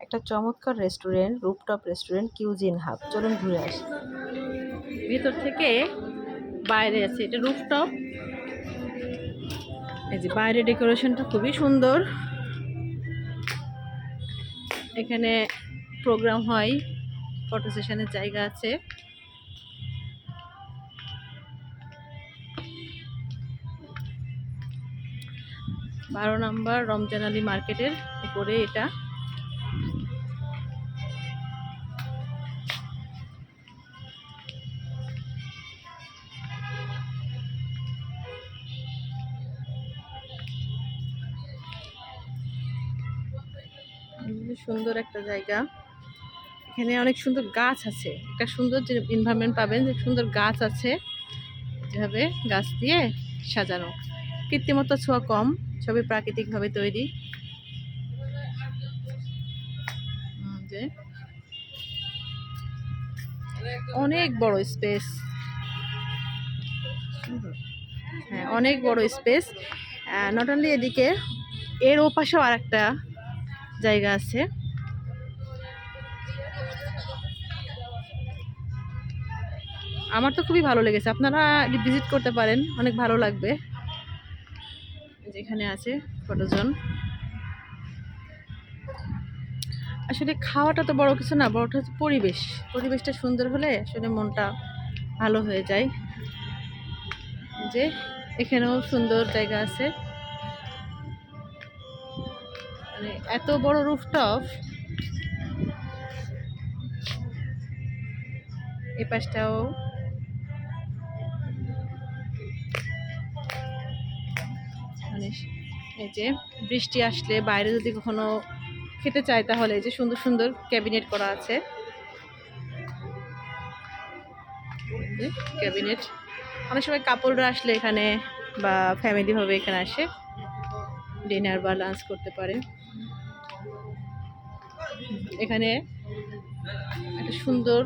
একটা চমৎকার restaurant rooftop restaurant cuisine hub চলুন ঘুরে আসি। ভিতর থেকে বাইরে আছে এটা রুফটপ এই যে বাইরে ডেকোরেশনটা খুবই সুন্দর। এখানে প্রোগ্রাম হয় ফটো সেশনের জায়গা আছে। বারো নম্বর রমজান আলী মার্কেটের উপরে এটা। সুন্দর একটা জায়গা। এখানে অনেক সুন্দর গাছ আছে। একটা সুন্দর যে এনভায়রনমেন্ট পাবেন, যে সুন্দর গাছ আছে, যেভাবে গাছ দিয়ে সাজানো। কৃত্রিমতা ছোঁয়া কম সবই প্রাকৃতিকভাবে তৈরি। অনেক বড় স্পেস হ্যাঁ অনেক বড় স্পেস নট অনলি এদিকে, এর ওপাশেও আর একটা জায়গা আছে। আমার তো খুবই ভালো লেগেছে। আপনারা ভিজিট করতে পারেন, অনেক ভালো লাগবে। যেখানে আছে ফটোজন। আসলে খাওয়াটা তো বড় কিছু না বড়টা হচ্ছে পরিবেশ। পরিবেশটা সুন্দর হলে আসলে মনটা ভালো হয়ে যায়। যে এখানেও সুন্দর জায়গা আছে। মানে এত বড় রুফটপ এই পাশটাও। মানে এই যে বৃষ্টি আসলে বাইরে যদি কখনো খেতে চায় তাহলে এই যে সুন্দর সুন্দর ক্যাবিনেট করা আছে। ক্যাবিনেট অনেক সময় কাপড়রা আসলে এখানে বা ফ্যামিলি ভাবে এখানে আসে। ডিনার বা লাঞ্চ করতে পারে। এখানে একটা সুন্দর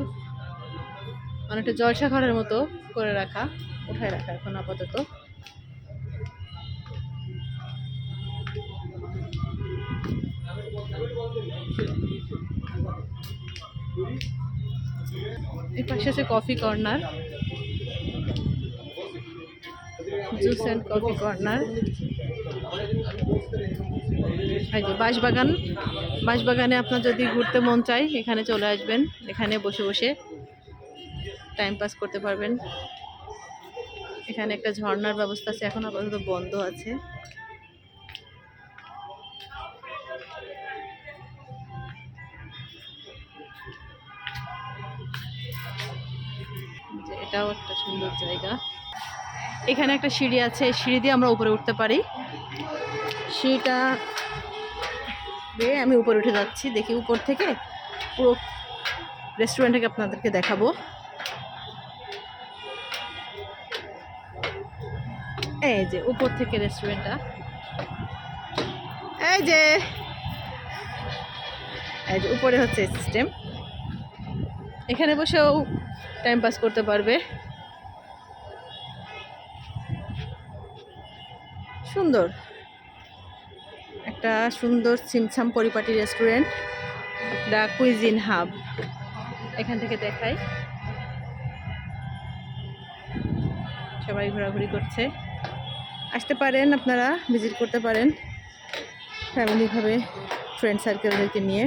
অনেকটা জলসা ঘরের মতো করে রাখা, উঠায় রাখা এখন আপাতত। এই পাশে আছে coffee corner. Juice and coffee corner. এই যে বাঁশবাগান। বাঁশবাগানে আপনার যদি ঘুরতে মন চাই এখানে চলে আসবেন। এখানে বসে বসে টাইম পাস করতে পারবেন। এখানে একটা ঝর্ণার ব্যবস্থা আছে, এখন আপাতত বন্ধ আছে। এটাও একটা সুন্দর জায়গা। এখানে একটা সিঁড়ি আছে সিঁড়ি দিয়ে আমরা উপরে উঠতে পারি। সিঁড়িটা বেয়ে আমি উপরে উঠে যাচ্ছি, দেখি উপর থেকে পুরো রেস্টুরেন্টটাকে আপনাদেরকে দেখাবো। এই যে, উপর থেকে রেস্টুরেন্টটা। এই যে এই যে, উপরে হচ্ছে সিস্টেম এখানে বসেও টাইম পাস করতে পারবে। সুন্দর। একটা সুন্দর সিমসাম পরিপাটি রেস্টুরেন্ট দ্য কুইজিন হাব এখান থেকে দেখাই। সবাই ঘোরাঘুরি করছে। আসতে পারেন আপনারা ভিজিট করতে পারেন। ফ্যামিলিভাবে ফ্রেন্ড সার্কেলদেরকে নিয়ে।